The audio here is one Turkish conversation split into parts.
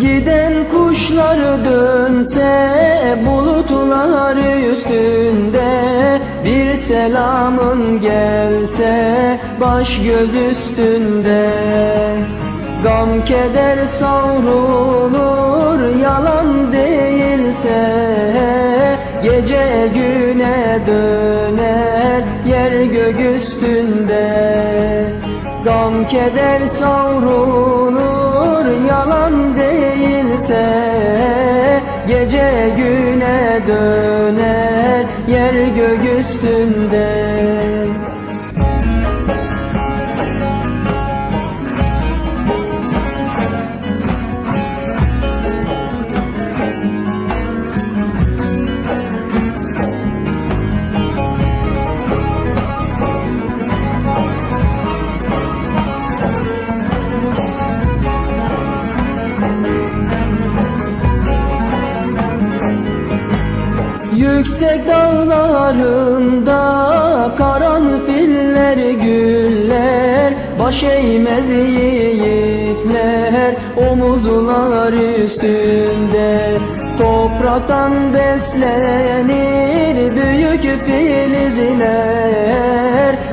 Giden kuşlar dönse bulutlar üstünde Bir selamın gelse baş göz üstünde. Gam keder savrulur yalan değilse Gece güne döner yer gök üstünde. Gam keder savrulur yalan değilse Gece güne döner yer gök üstünde Yüksek dağlarında karanfiller güller Baş eğmez yiğitler omuzlar üstünde Topraktan beslenir büyük filizler.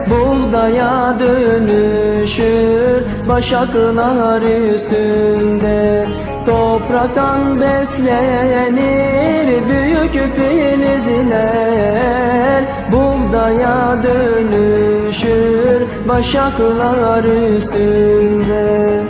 Buğdaya dönüşür başaklar üstünde Topraktan beslenir büyük filizler. Buğdaya dönüşür başaklar üstünde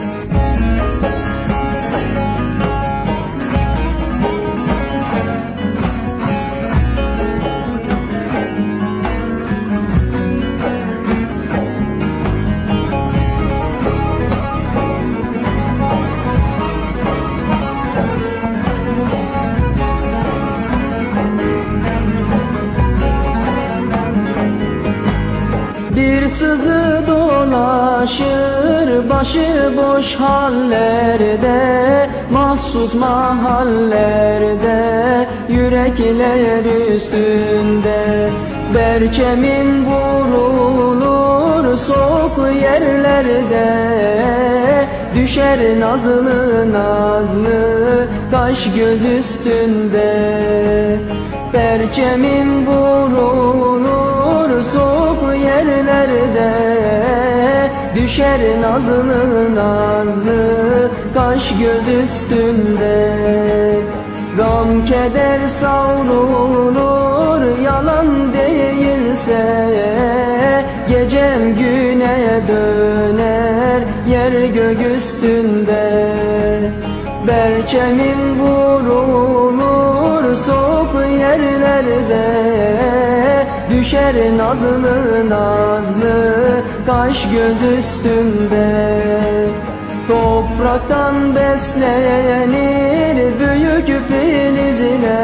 Bir sızı dolaşır başıboş hallerde Mahsus mahallerde yürekler üstünde. Berçemin vurulur soğuk yerlerde Düşer nazlı nazlı kaş göz üstünde. Perçemin vurulur soğuk yerlerde Düşer nazlı nazlı kaş göz üstünde Gam keder savrulur yalan değilse Gecem güne döner yer gök üstünde Berçemin vurulur soğuk yerlerde Düşer nazlı nazlı kaş göz üstünde. Topraktan beslenir büyük filizler.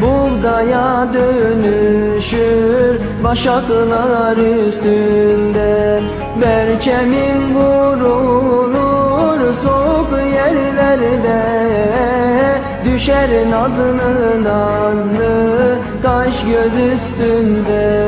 Buğdaya dönüşür başaklar üstünde. Berçemin vurulur soğuk yerlerde. Düşer nazlı nazlı Taş göz üstünde.